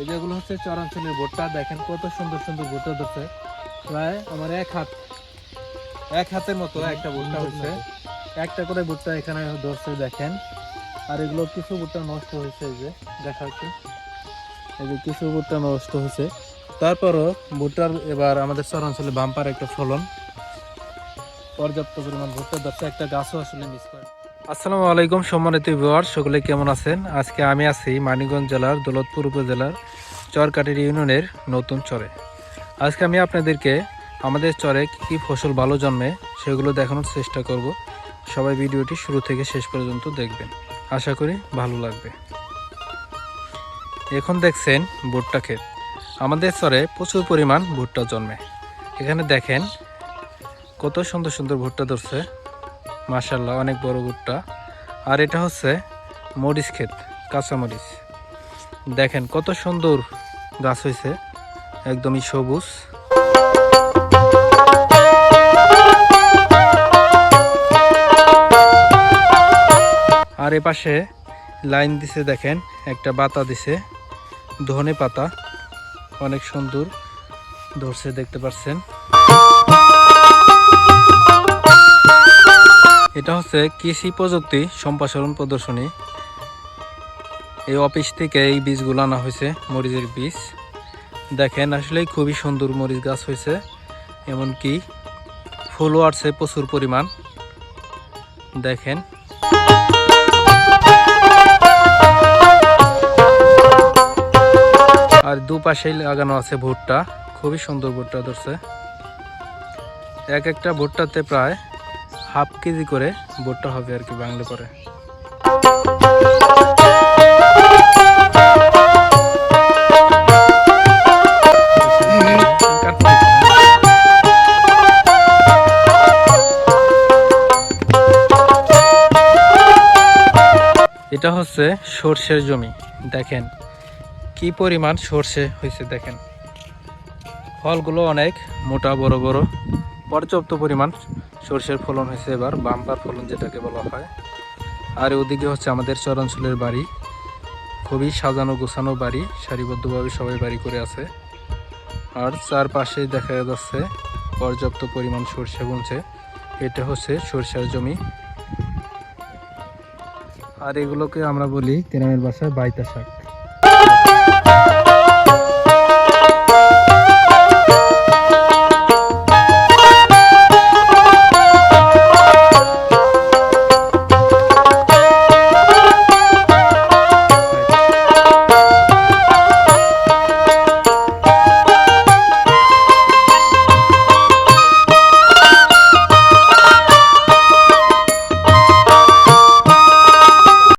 এই যেগুলো হচ্ছে চরাঞ্চলের ভুট্টা দেখেন কত সুন্দর সুন্দর ভুট্টা ধরছে। প্রায় আমার এক হাত এক হাতের মতো একটা ভুট্টা হচ্ছে। একটা করে ভুট্টা এখানে ধরছে দেখেন। আর এগুলো কিছু ভুট্টা নষ্ট হয়েছে এই যে দেখা যাচ্ছে এই যে কিছু ভুট্টা নষ্ট হয়েছে। তারপরও ভুট্টার এবার আমাদের চরাঞ্চলে বাম্পার একটা ফলন পর্যাপ্ত পরিমাণ ভুট্টা ধরছে। একটা গাছও আসলে মিস করে। আসসালামু আলাইকুম, সম্মানিত ভিউয়ার সকলে কেমন আছেন? আজকে আমি আছি মানিকগঞ্জ জেলার দৌলতপুর উপজেলার চরকাটির ইউনিয়নের নতুন চরে। আজকে আমি আপনাদেরকে আমাদের চরে কী কী ফসল ভালো জন্মে সেগুলো দেখানোর চেষ্টা করব। সবাই ভিডিওটি শুরু থেকে শেষ পর্যন্ত দেখবেন। আশা করি ভালো লাগবে। এখন দেখছেন ভুট্টা ক্ষেত। আমাদের চরে প্রচুর পরিমাণ ভুট্টা জন্মে। এখানে দেখেন কত সুন্দর সুন্দর ভুট্টা ধরছে। মাশাল্লাহ অনেক বড় ভুট্টা আর এটা হচ্ছে মরিচ ক্ষেত, কাঁচা মরিচ। দেখেন কত সুন্দর গাছ হয়েছে, একদমই সবুজ। আর এ পাশে লাইন দিছে, দেখেন, একটা বাতা দিছে, ধনে পাতা। অনেক সুন্দর ধরছে, দেখতে পাচ্ছেন। এটা হচ্ছে কৃষি প্রযুক্তি সম্প্রসারণ প্রদর্শনী। এই অফিস থেকে এই বীজগুলো আনা হয়েছে, মরিচের বীজ। দেখেন, আসলেই খুবই সুন্দর মরিচ গাছ হয়েছে, এমনকি ফুলও আসছে প্রচুর পরিমাণ। দেখেন। আর দুপাশেই লাগানো আছে ভুট্টা, খুবই সুন্দর ভুট্টা ধরছে। এক একটা ভুট্টাতে প্রায় হাফ কেজি করে ভুট্টা হবে আর কি বাংলা করে। এটা হচ্ছে সর্ষের জমি, দেখেন। কি পরিমাণ সর্ষে হয়েছে দেখেন। ফলগুলো অনেক মোটা, বড় বড়। পর্যাপ্ত পরিমাণ সর্ষের ফলন হয়েছে এবার, বাম্পার ফলন যেটাকে বলা হয়। আর ওদিকে হচ্ছে আমাদের চরাঞ্চলের বাড়ি। খুবই সাজানো গোছানো বাড়ি, সারিবদ্ধভাবে সবাই বাড়ি করে আছে। আর চারপাশে দেখা যাচ্ছে পর্যাপ্ত পরিমাণ সর্ষে বুনছে এটা হচ্ছে সর্ষের জমি। আর এগুলোকে আমরা বলি গ্রামের বাসায় বাইতা শাক।